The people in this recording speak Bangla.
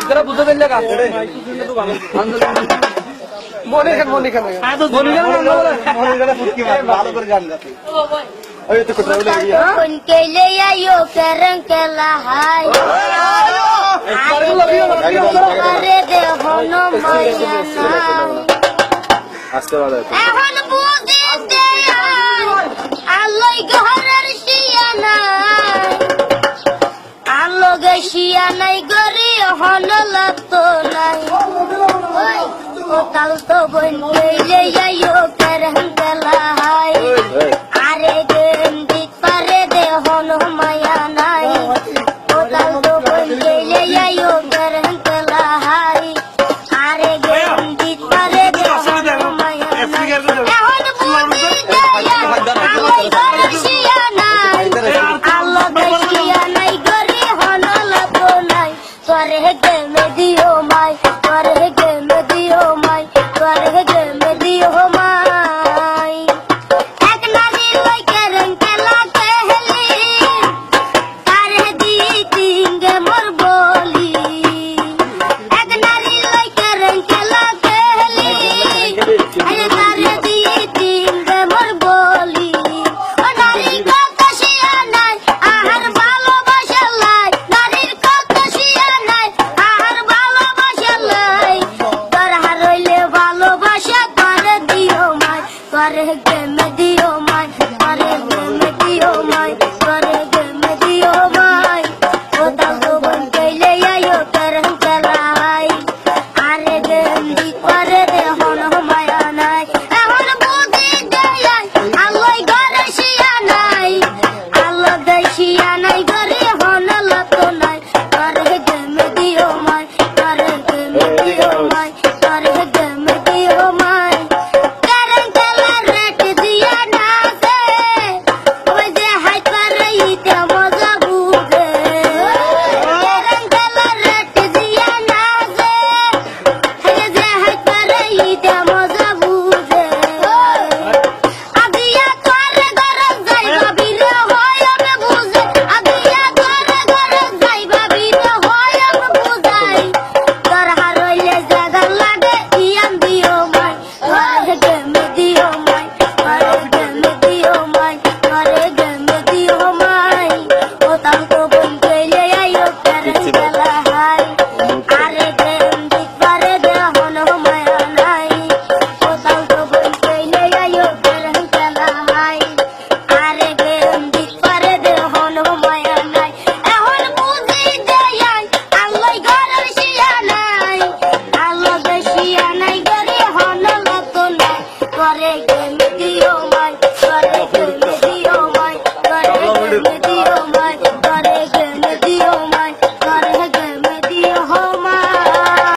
তোরা বুঝতে পারলে কাজ মনে খান মনে খান মনে খান ভালো করে গান গাতে ওই তো কোথাও বলে গিয়া পারে এখন কাল তো বন